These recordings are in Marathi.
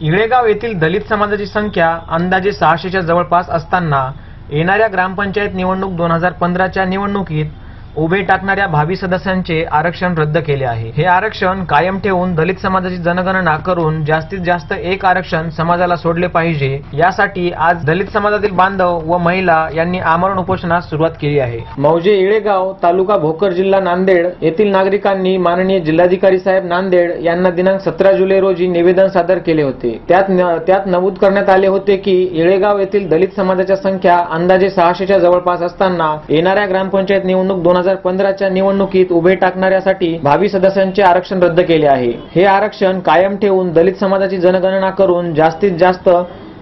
इळेगाव येथील दलित समाजाची संख्या अंदाजे सहाशेच्या जवळपास असताना येणाऱ्या ग्रामपंचायत निवडणूक दोन हजार पंधराच्या निवडणुकीत उभे टाकणाऱ्या भावी सदस्यांचे आरक्षण रद्द केले आहे. हे आरक्षण कायम ठेवून दलित समाजाची जनगणना करून जास्तीत जास्त एक आरक्षण समाजाला सोडले पाहिजे यासाठी आज दलित समाजातील बांधव व महिला यांनी आमरण उपोषणास सुरुवात केली आहे. मौजे इळेगाव तालुका भोकर जिल्हा नांदेड येथील नागरिकांनी माननीय जिल्हाधिकारी साहेब नांदेड यांना दिनांक सतरा जुलै रोजी निवेदन सादर केले होते. त्यात न- त्यात नमूद करण्यात आले होते की इळेगाव येथील दलित समाजाच्या संख्या अंदाजे सहाशेच्या जवळपास असताना येणाऱ्या ग्रामपंचायत निवडणूक दोन हजार पंधराच्या निवडणुकीत उभे टाकणाऱ्यासाठी भावी सदस्यांचे आरक्षण रद्द केले आहे. हे आरक्षण कायम ठेवून दलित समाजाची जनगणना करून जास्तीत जास्त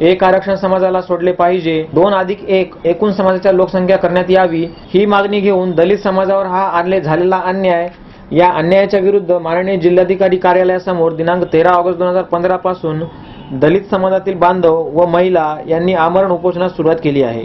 एक आरक्षण समाजाला सोडले पाहिजे. दोन अधिक एक एकूण समाजाच्या लोकसंख्या करण्यात यावी. ही मागणी घेऊन दलित समाजावर हा आणले झालेला अन्याय. या अन्यायाच्या विरुद्ध माननीय जिल्हाधिकारी कार्यालयासमोर दिनांक तेरा ऑगस्ट दोन हजार पंधरा पासून दलित समाजातील बांधव व महिला यांनी आमरण उपोषणास सुरुवात केली आहे.